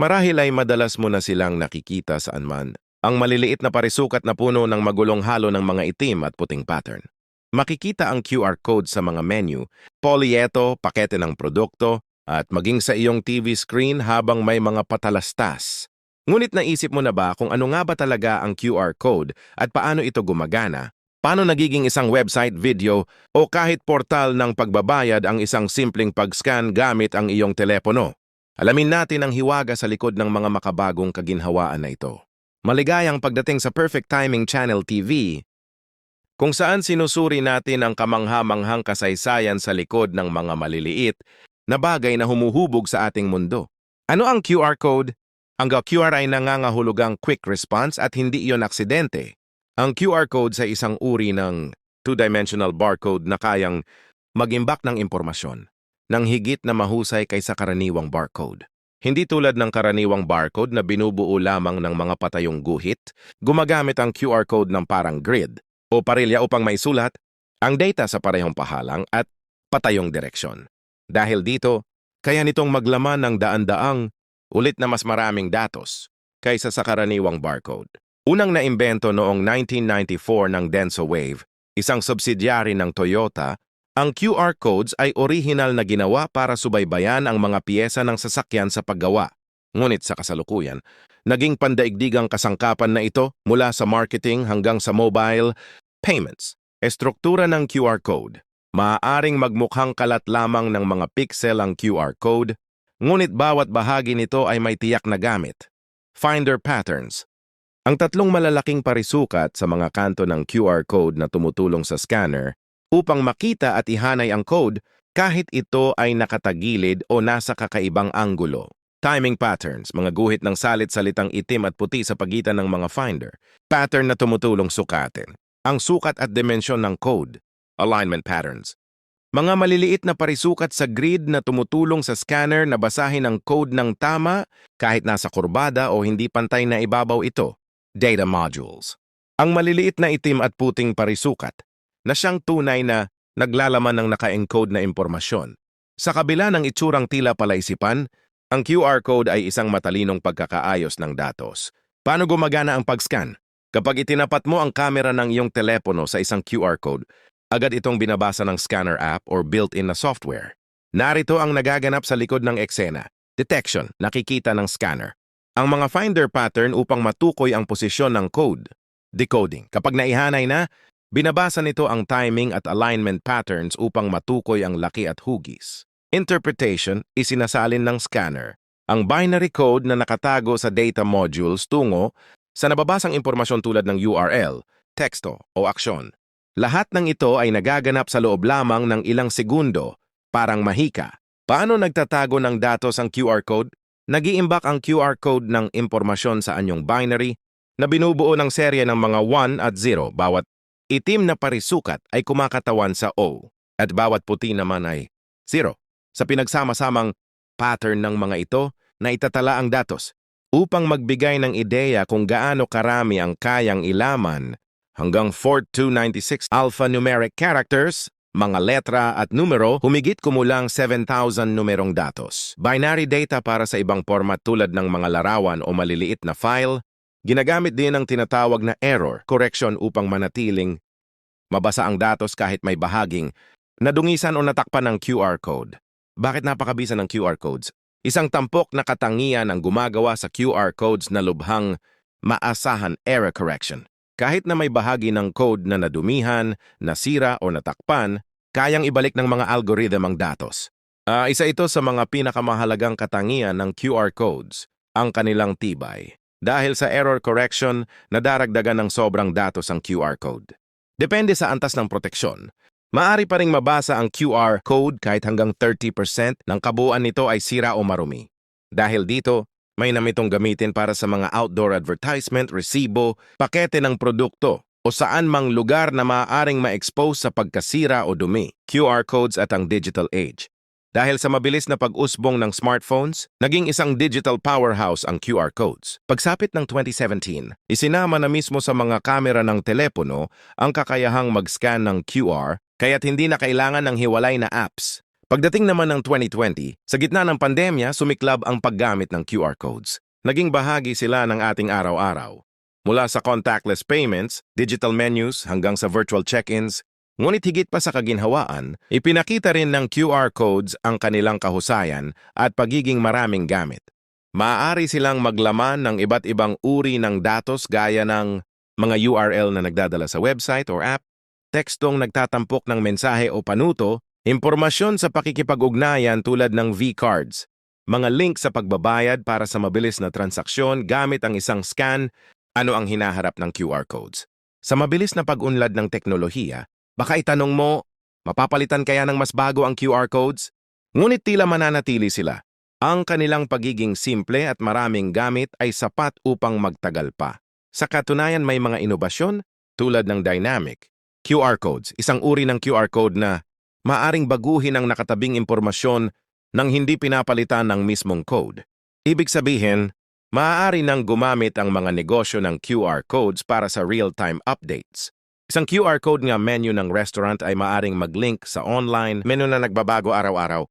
Marahil ay madalas mo na silang nakikita saan man. Ang maliliit na parisukat na puno ng magulong halo ng mga itim at puting pattern. Makikita ang QR code sa mga menu, polyeto, pakete ng produkto, at maging sa iyong TV screen habang may mga patalastas. Ngunit naisip mo na ba kung ano nga ba talaga ang QR code at paano ito gumagana? Paano nagiging isang website, video, o kahit portal ng pagbabayad ang isang simpleng pag-scan gamit ang iyong telepono? Alamin natin ang hiwaga sa likod ng mga makabagong kaginhawaan na ito. Maligayang pagdating sa Perfect Timing Channel TV, kung saan sinusuri natin ang kamangha-manghang kasaysayan sa likod ng mga maliliit na bagay na humuhubog sa ating mundo. Ano ang QR code? Ang QR ay nangangahulugang quick response at hindi iyon aksidente. Ang QR code sa isang uri ng two-dimensional barcode na kayang mag-imbak ng impormasyon ng higit na mahusay kaysa karaniwang barcode. Hindi tulad ng karaniwang barcode na binubuo lamang ng mga patayong guhit, gumagamit ang QR code ng parang grid o parilya upang maisulat ang data sa parehong pahalang at patayong direksyon. Dahil dito, kaya nitong maglaman ng daan-daang ulit na mas maraming datos kaysa sa karaniwang barcode. Unang naimbento noong 1994 ng Denso Wave, isang subsidyary ng Toyota, ang QR codes ay orihinal na ginawa para subaybayan ang mga piyesa ng sasakyan sa paggawa. Ngunit sa kasalukuyan, naging pandaigdigang kasangkapan na ito mula sa marketing hanggang sa mobile payments. Estruktura ng QR code. Maaaring magmukhang kalat lamang ng mga pixel ang QR code, ngunit bawat bahagi nito ay may tiyak na gamit. Finder patterns. Ang tatlong malalaking parisukat sa mga kanto ng QR code na tumutulong sa scanner upang makita at ihanay ang code kahit ito ay nakatagilid o nasa kakaibang anggulo. Timing patterns, mga guhit ng salit-salitang itim at puti sa pagitan ng mga finder. Pattern na tumutulong sukatin. Ang sukat at dimensyon ng code. Alignment patterns. Mga maliliit na parisukat sa grid na tumutulong sa scanner na basahin ang code ng tama kahit nasa kurbada o hindi pantay na ibabaw ito. Data modules. Ang maliliit na itim at puting parisukat na siyang tunay na naglalaman ng naka-encode na impormasyon. Sa kabila ng itsurang tila palaisipan, ang QR code ay isang matalinong pagkakaayos ng datos. Paano gumagana ang pag-scan? Kapag itinapat mo ang kamera ng iyong telepono sa isang QR code, agad itong binabasa ng scanner app or built-in na software. Narito ang nagaganap sa likod ng eksena. Detection, nakikita ng scanner. Ang mga finder pattern upang matukoy ang posisyon ng code. Decoding, kapag naihanay na, Binabasa nito ang timing at alignment patterns upang matukoy ang laki at hugis. Interpretation, isinasalin ng scanner. Ang binary code na nakatago sa data modules tungo sa nababasang impormasyon tulad ng URL, teksto o aksyon. Lahat ng ito ay nagaganap sa loob lamang ng ilang segundo, parang mahika. Paano nagtatago ng datos ang QR code? Nag-iimbak ang QR code ng impormasyon sa anyong binary na binubuo ng serye ng mga 1 at 0 bawat Itim na parisukat ay kumakatawan sa O at bawat puti naman ay 0. Sa pinagsama-samang pattern ng mga ito na itatala ang datos upang magbigay ng ideya kung gaano karami ang kayang ilaman hanggang 4296 alphanumeric characters, mga letra at numero, humigit kumulang 7,000 numerong datos. Binary data para sa ibang format tulad ng mga larawan o maliliit na file, Ginagamit din ang tinatawag na error correction upang manatiling mabasa ang datos kahit may bahaging nadungisan o natakpan ng QR code. Bakit napakabisa ng QR codes? Isang tampok na katangian ang gumagawa sa QR codes na lubhang maasahan error correction. Kahit na may bahagi ng code na nadumihan, nasira o natakpan, kayang ibalik ng mga algorithm ang datos. Uh, isa ito sa mga pinakamahalagang katangian ng QR codes, ang kanilang tibay. Dahil sa error correction, nadaragdagan ng sobrang datos ang QR code. Depende sa antas ng proteksyon. Maari pa ring mabasa ang QR code kahit hanggang 30% ng kabuuan nito ay sira o marumi. Dahil dito, may namitong gamitin para sa mga outdoor advertisement, resibo, pakete ng produkto, o saan mang lugar na maaaring ma-expose sa pagkasira o dumi, QR codes at ang digital age. Dahil sa mabilis na pag-usbong ng smartphones, naging isang digital powerhouse ang QR codes. Pagsapit ng 2017, isinama na mismo sa mga kamera ng telepono ang kakayahang mag-scan ng QR kaya't hindi na kailangan ng hiwalay na apps. Pagdating naman ng 2020, sa gitna ng pandemya, sumiklab ang paggamit ng QR codes. Naging bahagi sila ng ating araw-araw. Mula sa contactless payments, digital menus, hanggang sa virtual check-ins, ngunit higit pa sa kaginhawaan, ipinakita rin ng QR codes ang kanilang kahusayan at pagiging maraming gamit. Maaari silang maglaman ng iba't ibang uri ng datos gaya ng mga URL na nagdadala sa website or app, tekstong nagtatampok ng mensahe o panuto, impormasyon sa pakikipag-ugnayan tulad ng V-cards, mga link sa pagbabayad para sa mabilis na transaksyon gamit ang isang scan, ano ang hinaharap ng QR codes. Sa mabilis na pag-unlad ng teknolohiya, baka itanong mo, mapapalitan kaya ng mas bago ang QR codes? Ngunit tila mananatili sila. Ang kanilang pagiging simple at maraming gamit ay sapat upang magtagal pa. Sa katunayan may mga inobasyon tulad ng dynamic QR codes, isang uri ng QR code na maaring baguhin ang nakatabing impormasyon nang hindi pinapalitan ng mismong code. Ibig sabihin, maaari nang gumamit ang mga negosyo ng QR codes para sa real-time updates. Isang QR code nga menu ng restaurant ay maaring mag-link sa online menu na nagbabago araw-araw.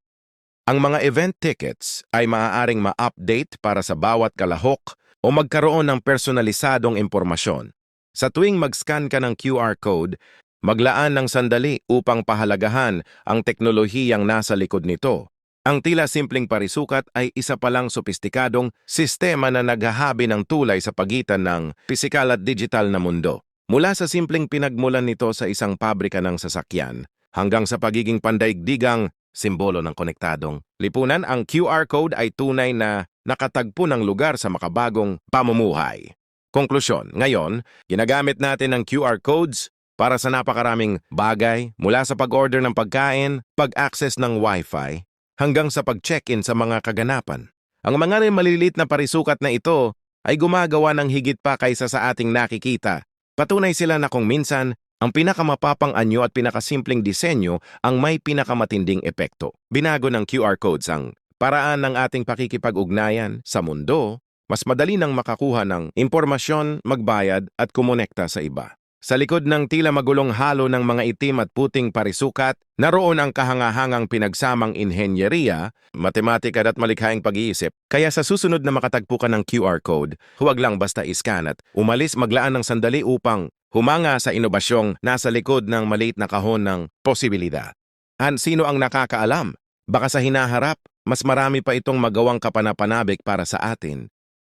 Ang mga event tickets ay maaaring ma-update para sa bawat kalahok o magkaroon ng personalisadong impormasyon. Sa tuwing mag-scan ka ng QR code, maglaan ng sandali upang pahalagahan ang teknolohiyang nasa likod nito. Ang tila simpleng parisukat ay isa palang sopistikadong sistema na naghahabi ng tulay sa pagitan ng pisikal at digital na mundo. Mula sa simpleng pinagmulan nito sa isang pabrika ng sasakyan hanggang sa pagiging pandaigdigang simbolo ng konektadong lipunan, ang QR code ay tunay na nakatagpo ng lugar sa makabagong pamumuhay. Konklusyon, ngayon, ginagamit natin ang QR codes para sa napakaraming bagay mula sa pag-order ng pagkain, pag-access ng Wi-Fi, hanggang sa pag-check-in sa mga kaganapan. Ang mga maliliit na parisukat na ito ay gumagawa ng higit pa kaysa sa ating nakikita. Patunay sila na kung minsan, ang pinakamapapang anyo at pinakasimpleng disenyo ang may pinakamatinding epekto. Binago ng QR codes ang paraan ng ating pakikipag-ugnayan sa mundo, mas madali nang makakuha ng impormasyon, magbayad at kumonekta sa iba. Sa likod ng tila magulong halo ng mga itim at puting parisukat, naroon ang kahangahangang pinagsamang inhenyeriya, matematika at malikhaing pag-iisip. Kaya sa susunod na makatagpo ka ng QR code, huwag lang basta iskan at umalis maglaan ng sandali upang humanga sa inobasyong nasa likod ng maliit na kahon ng posibilidad. At sino ang nakakaalam? Baka sa hinaharap, mas marami pa itong magawang kapanapanabik para sa atin.